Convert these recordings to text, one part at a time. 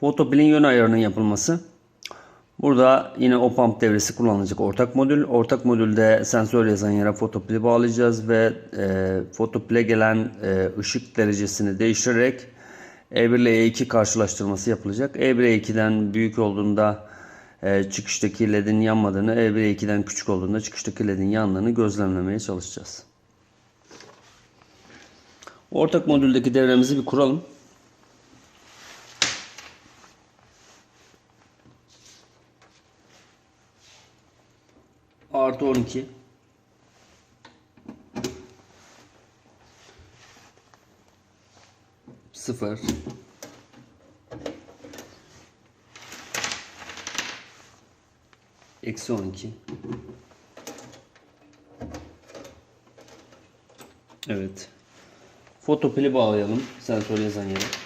Fotopilin yön ayarının yapılması. Burada yine OPAMP devresi kullanılacak ortak modül. Ortak modülde sensör yazan yere fotopili bağlayacağız ve e, fotopile gelen e, ışık derecesini değiştirerek E1 ile E2 karşılaştırması yapılacak. E1 E2'den büyük olduğunda e, çıkıştaki ledin yanmadığını, E1 E2'den küçük olduğunda çıkıştaki ledin yandığını gözlemlemeye çalışacağız. Ortak modüldeki devremizi bir kuralım. Artı 12. Sıfır. Eksi 12. Evet. Fotopili bağlayalım. Sensör yazan yere.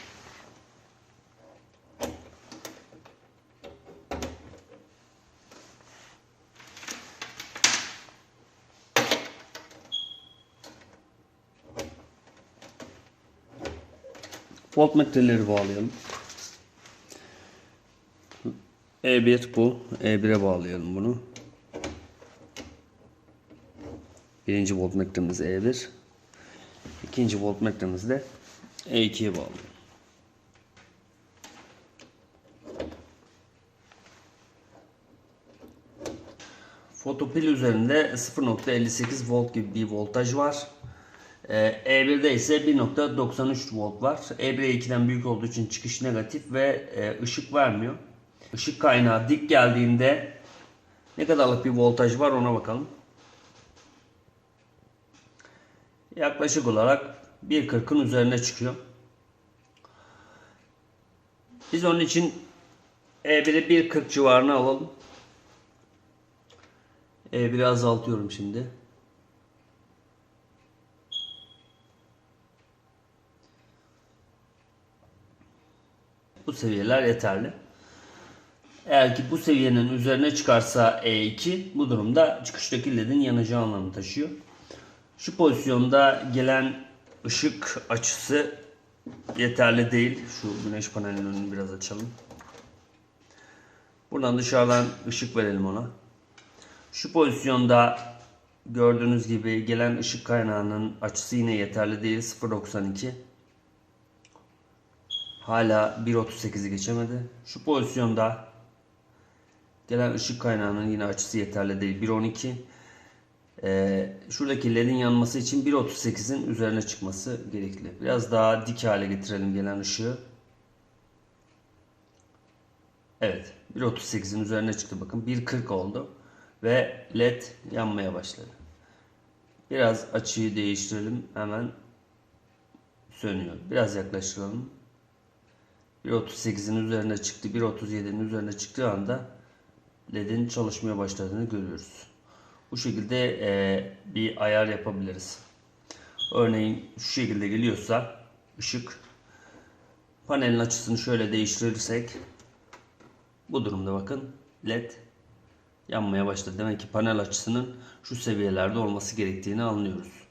Voltmetreleri bağlayalım. E1 bu. E1'e bağlayalım bunu. Birinci voltmetremiz E1. İkinci voltmetremiz de E2'ye bağlayalım. Fotopil üzerinde 0.58 volt gibi bir voltaj var. Ee, E1'de ise 1.93 volt var. E1 E2'den büyük olduğu için çıkış negatif ve e, ışık vermiyor. Işık kaynağı dik geldiğinde ne kadarlık bir voltaj var ona bakalım. Yaklaşık olarak 1.40'ın üzerine çıkıyor. Biz onun için E1'i 1.40 civarına alalım. E1'i azaltıyorum şimdi. Bu seviyeler yeterli. Eğer ki bu seviyenin üzerine çıkarsa E2 bu durumda çıkıştaki ledin yanacağı anlamı taşıyor. Şu pozisyonda gelen ışık açısı yeterli değil. Şu güneş panelinin önünü biraz açalım. Buradan dışarıdan ışık verelim ona. Şu pozisyonda gördüğünüz gibi gelen ışık kaynağının açısı yine yeterli değil. 0.92. Hala 1.38'i geçemedi. Şu pozisyonda gelen ışık kaynağının yine açısı yeterli değil. 1.12. Ee, şuradaki ledin yanması için 1.38'in üzerine çıkması gerekli. Biraz daha dik hale getirelim gelen ışığı. Evet. 1.38'in üzerine çıktı bakın. 1.40 oldu. Ve led yanmaya başladı. Biraz açıyı değiştirelim. Hemen sönüyor. Biraz yaklaştıralım. 1.38'in üzerine çıktı. 1.37'nin üzerine çıktığı anda ledin çalışmaya başladığını görüyoruz. Bu şekilde e, bir ayar yapabiliriz. Örneğin şu şekilde geliyorsa ışık panelin açısını şöyle değiştirirsek bu durumda bakın led yanmaya başladı. Demek ki panel açısının şu seviyelerde olması gerektiğini anlıyoruz.